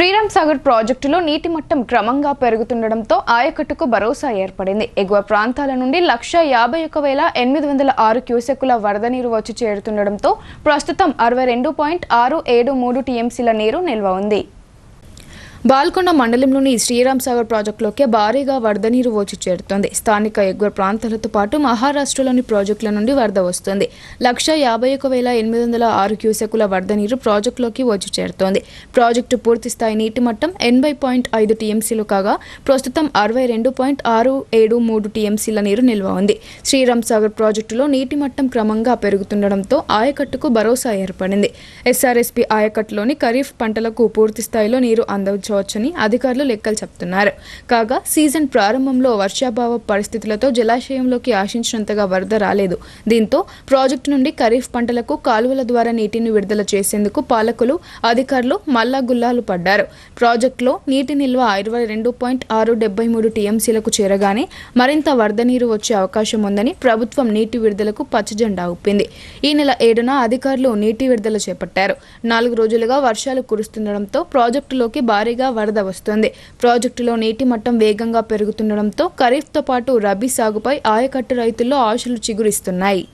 శ్రీరామ్ సాగర్ ప్రాజెక్టులో నీటి మట్టం క్రమంగా పెరుగుతుండటంతో ఆయకట్టుకు భరోసా ఏర్పడింది. ఎగువ ప్రాంతాల నుండి లక్ష యాభై ఒక వేల ఎనిమిది వందల ఆరు క్యూసెక్కుల వరద నీరు వచ్చి చేరుతుండటంతో ప్రస్తుతం అరవై రెండు పాయింట్ ఆరు ఏడు మూడు టీఎంసీల నీరు నిల్వ ఉంది. బాల్కొండ మండలంలోని శ్రీరామ్ సాగర్ ప్రాజెక్టులోకి భారీగా వరద నీరు వచ్చి చేరుతోంది. స్థానిక ఎగువ ప్రాంతాలతో పాటు మహారాష్ట్రలోని ప్రాజెక్టుల నుండి వరద వస్తుంది. లక్ష యాభై ఒక వేల ఎనిమిది వందల ఆరు క్యూసెక్కుల వరద నీరు ప్రాజెక్టులోకి వచ్చి చేరుతోంది. ప్రాజెక్టు పూర్తి స్థాయి నీటి మట్టం ఎనభై పాయింట్ ఐదు టీఎంసీలు కాగా ప్రస్తుతం అరవై రెండు పాయింట్ ఆరు ఏడు మూడు టీఎంసీల నీరు నిల్వ ఉంది. శ్రీరామ్ సాగర్ ప్రాజెక్టులో నీటి మట్టం క్రమంగా పెరుగుతుండటంతో ఆయకట్టుకు భరోసా ఏర్పడింది. ఎస్ఆర్ఎస్పీ ఆయకట్టులోని ఖరీఫ్ పంటలకు పూర్తి స్థాయిలో నీరు అందవచ్చు అందవచ్చని అధికారులు లెక్కలు చెప్తున్నారు. కాగా సీజన్ ప్రారంభంలో వర్షాభావ పరిస్థితులతో జలాశయంలోకి ఆశించినంతగా వరద రాలేదు. దీంతో ప్రాజెక్టు నుండి ఖరీఫ్ పంటలకు కాలువల ద్వారా నీటిని విడుదల చేసేందుకు పాలకులు అధికారులు మల్లా గుల్లాలు పడ్డారు. ప్రాజెక్టులో నీటి నిల్వ ఇరవై రెండు పాయింట్ ఆరు డెబ్బై మూడు టీఎంసీలకు చేరగానే మరింత వరద నీరు వచ్చే అవకాశం ఉందని ప్రభుత్వం నీటి విడుదలకు పచ్చజెండా ఊపింది. ఈ నెల ఏడున అధికారులు నీటి విడుదల చేపట్టారు. నాలుగు రోజులుగా వర్షాలు కురుస్తుండటంతో ప్రాజెక్టులోకి భారీగా వరద వస్తుంది. ప్రాజెక్టులో నీటి మట్టం వేగంగా పెరుగుతుండటంతో ఖరీఫ్తో పాటు రబీ సాగుపై ఆయకట్టు రైతుల్లో ఆశలు చిగురిస్తున్నాయి.